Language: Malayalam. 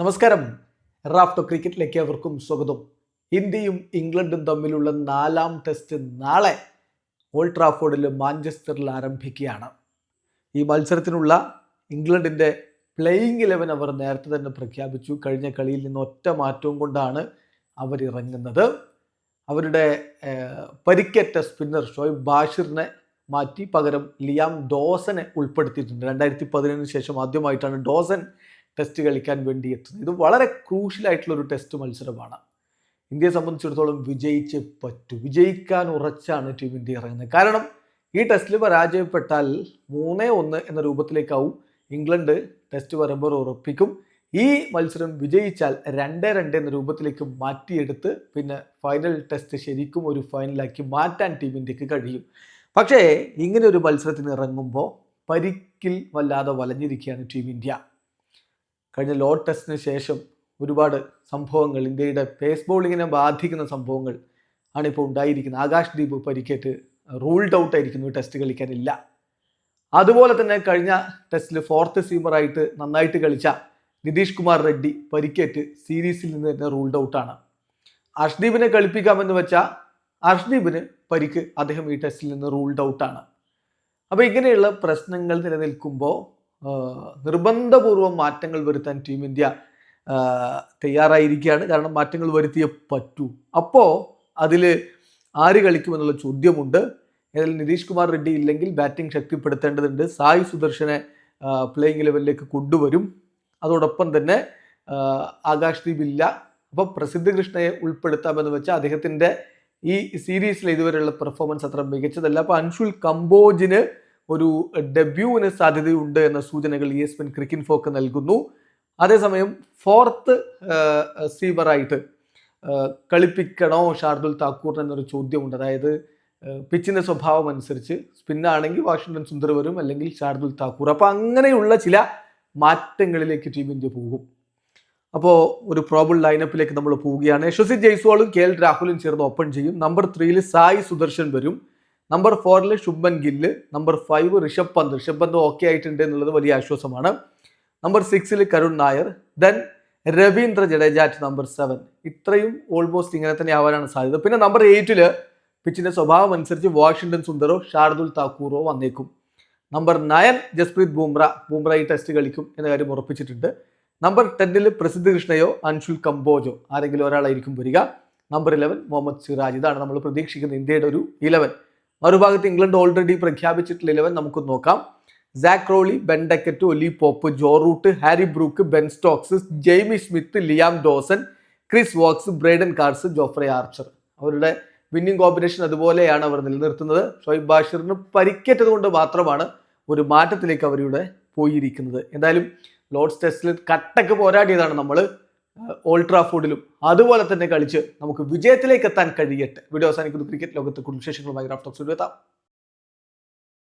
നമസ്കാരം. റാഫ്റ്റോ ക്രിക്കറ്റിലേക്ക് അവർക്കും സ്വാഗതം. ഇന്ത്യയും ഇംഗ്ലണ്ടും തമ്മിലുള്ള നാലാം ടെസ്റ്റ് നാളെ ഓൾഡ് മാഞ്ചസ്റ്ററിൽ ആരംഭിക്കുകയാണ്. ഈ മത്സരത്തിനുള്ള ഇംഗ്ലണ്ടിന്റെ പ്ലേയിങ് ഇലവൻ അവർ നേരത്തെ തന്നെ പ്രഖ്യാപിച്ചു. കഴിഞ്ഞ കളിയിൽ നിന്ന് ഒറ്റ മാറ്റവും കൊണ്ടാണ് അവരിറങ്ങുന്നത് അവരുടെ പരിക്കേറ്റ സ്പിന്നർ ഷോയിബ് ബാഷിറിനെ മാറ്റി. പകരം ലിയാം ഡോസനെ ഉൾപ്പെടുത്തിയിട്ടുണ്ട്. രണ്ടായിരത്തി പതിനേഴിന് ശേഷം ആദ്യമായിട്ടാണ് ഡോസൻ ടെസ്റ്റ് കളിക്കാൻ വേണ്ടി എത്തുന്നത്. ഇത് വളരെ ക്രൂഷ്യൽ ആയിട്ടുള്ള ഒരു ടെസ്റ്റ് മത്സരമാണ്. ഇന്ത്യയെ സംബന്ധിച്ചിടത്തോളം വിജയിച്ച് പറ്റൂ. വിജയിക്കാൻ ഉറച്ചാണ് ടീം ഇന്ത്യ ഇറങ്ങുന്നത്. കാരണം ഈ ടെസ്റ്റിൽ പരാജയപ്പെട്ടാൽ മൂന്നേ ഒന്ന് എന്ന രൂപത്തിലേക്കാവും ഇംഗ്ലണ്ട് ടെസ്റ്റ് വരുമ്പോൾ ഉറപ്പിക്കും. ഈ മത്സരം വിജയിച്ചാൽ രണ്ട് രണ്ട് എന്ന രൂപത്തിലേക്ക് മാറ്റിയെടുത്ത് പിന്നെ ഫൈനൽ ടെസ്റ്റ് ശരിക്കും ഒരു ഫൈനലാക്കി മാറ്റാൻ ടീം ഇന്ത്യയ്ക്ക് കഴിയും. പക്ഷേ ഇങ്ങനെ ഒരു മത്സരത്തിന് ഇറങ്ങുമ്പോൾ പരിക്കിൽ വല്ലാതെ വലഞ്ഞിരിക്കുകയാണ് ടീം ഇന്ത്യ. കഴിഞ്ഞ ലോഡ് ടെസ്റ്റിന് ശേഷം ഒരുപാട് സംഭവങ്ങൾ ഇന്ത്യയുടെ പേസ് ബോളിങ്ങിനെ ബാധിക്കുന്ന സംഭവങ്ങൾ ആണ് ഇപ്പോൾ ഉണ്ടായിരിക്കുന്നത്. ആകാശ് ദീപ് പരിക്കേറ്റ് റൂൾഡ് ഔട്ട് ആയിരിക്കുന്നു ടെസ്റ്റ് കളിക്കാനില്ല. അതുപോലെ തന്നെ കഴിഞ്ഞ ടെസ്റ്റിൽ ഫോർത്ത് സീമറായിട്ട് നന്നായിട്ട് കളിച്ച നിതീഷ് കുമാർ റെഡ്ഡി പരിക്കേറ്റ് സീരീസിൽ നിന്ന് തന്നെ റൂൾഡ് ഔട്ടാണ് അർഷ്ദീപിനെ കളിപ്പിക്കാമെന്ന് വെച്ചാൽ അർഷ്ദീപിന് പരിക്ക് അദ്ദേഹം ഈ ടെസ്റ്റിൽ നിന്ന് റൂൾഡ് ഔട്ടാണ് അപ്പോൾ ഇങ്ങനെയുള്ള പ്രശ്നങ്ങൾ നിലനിൽക്കുമ്പോൾ നിർബന്ധപൂർവം മാറ്റങ്ങൾ വരുത്താൻ ടീം ഇന്ത്യ തയ്യാറായിരിക്കുകയാണ്. കാരണം മാറ്റങ്ങൾ വരുത്തിയേ പറ്റൂ. അപ്പോൾ അതിൽ ആര് കളിക്കുമെന്നുള്ള ചോദ്യമുണ്ട്. ഏതായാലും നിതീഷ് കുമാർ റെഡ്ഡി ഇല്ലെങ്കിൽ ബാറ്റിംഗ് ശക്തിപ്പെടുത്തേണ്ടതുണ്ട്. സായി സുദർശനെ പ്ലേയിങ് ലെവലിലേക്ക് കൊണ്ടുവരും. അതോടൊപ്പം തന്നെ ആകാശ് ദീപ് ഇല്ല. അപ്പോൾ പ്രസിദ്ധ കൃഷ്ണയെ ഉൾപ്പെടുത്താമെന്ന് വെച്ചാൽ അദ്ദേഹത്തിന്റെ ഈ സീരീസിലെ ഇതുവരെയുള്ള പെർഫോമൻസ് അത്ര മികച്ചതല്ല. അപ്പോൾ അൻഷുൽ കമ്പോജിന് ഒരു ഡെബ്യൂവിന് സാധ്യതയുണ്ട് എന്ന സൂചനകൾ ഇ എസ് പെൻ ക്രിക്കിൻ ഫോക്ക് നൽകുന്നു. അതേസമയം ഫോർത്ത് സീവറായിട്ട് കളിപ്പിക്കണോ ഷാർദുൽ താക്കൂർ എന്നൊരു ചോദ്യമുണ്ട്. അതായത് പിച്ചിന്റെ സ്വഭാവം അനുസരിച്ച് സ്പിന്നാണെങ്കിൽ വാഷിങ്ടൺ സുന്ദർ വരും അല്ലെങ്കിൽ ഷാർദുൽ താക്കൂർ. അപ്പോൾ അങ്ങനെയുള്ള ചില മാറ്റങ്ങളിലേക്ക് ടീം ഇന്ത്യ പോകും. അപ്പോൾ ഒരു പ്രോബിൾ ലൈനപ്പിലേക്ക് നമ്മൾ പോവുകയാണ്. യശസ്വി ജയ്സ്വാളും കെ എൽ രാഹുലും ചേർന്ന് ഓപ്പൺ ചെയ്യും. നമ്പർ ത്രീയിൽ സായി സുദർശൻ വരും. നമ്പർ ഫോറിൽ ശുഭൻ ഗില്ല് നമ്പർ ഫൈവ് ഋഷഭ് പന്ത്. ഋഷഭ് പന്ത് ഓക്കെ ആയിട്ടുണ്ട് എന്നുള്ളത് വലിയ ആശ്വാസമാണ്. നമ്പർ സിക്സിൽ Karun Nair then Ravindra Jadeja at number seven ഇത്രയും ഓൾമോസ്റ്റ് ഇങ്ങനെ തന്നെ ആവാനാണ് സാധ്യത. പിന്നെ നമ്പർ എയ്റ്റിൽ പിച്ചിന്റെ സ്വഭാവം അനുസരിച്ച് വാഷിംഗ്ടൺ സുന്ദറോ ഷാർദുൽ താക്കൂറോ വന്നേക്കും. Number nine Jasprit Bumrah. Bumrah ഈ ടെസ്റ്റ് കളിക്കും എന്ന കാര്യം ഉറപ്പിച്ചിട്ടുണ്ട്. നമ്പർ ടെന്നിൽ പ്രസിദ്ധ കൃഷ്ണയോ അൻഷുൽ കമ്പോജോ ആരെങ്കിലും ഒരാളായിരിക്കും വരിക. Number eleven Mohammed Siraj. ഇതാണ് നമ്മൾ പ്രതീക്ഷിക്കുന്ന ഇന്ത്യയുടെ ഒരു ഇലവൻ മറുഭാഗത്ത് ഇംഗ്ലണ്ട് ഓൾറെഡി പ്രഖ്യാപിച്ചിട്ടുള്ള ഇലവൻ നമുക്ക് നോക്കാം. Zak Crawley Ben Duckett Ollie Pope Joe Root Harry Brook Ben Stokes Jamie Smith Liam Dawson Chris Woakes Brydon Carse Jofra Archer അവരുടെ വിന്നിംഗ് കോമ്പിനേഷൻ അതുപോലെയാണ് അവർ നിലനിർത്തുന്നത്. ഷോയിബ് ബാഷിറിന് പരിക്കേറ്റത് കൊണ്ട് മാത്രമാണ് ഒരു മാറ്റത്തിലേക്ക് അവരിവിടെ പോയിരിക്കുന്നത്. എന്തായാലും ലോർഡ്സ് ടെസ്റ്റിൽ കട്ടക്ക് പോരാടിയതാണ് നമ്മൾ ഓൾട്രാഫോർഡിലും അതുപോലെ തന്നെ കളിച്ച് നമുക്ക് വിജയത്തിലേക്ക് എത്താൻ കഴിയട്ടെ. വീഡിയോ അവസാനിക്കുന്നു. ക്രിക്കറ്റ് ലോകത്ത് കുടുംബ വിശേഷങ്ങളുമായി റാഫ്റ്റോക്സ് എത്താം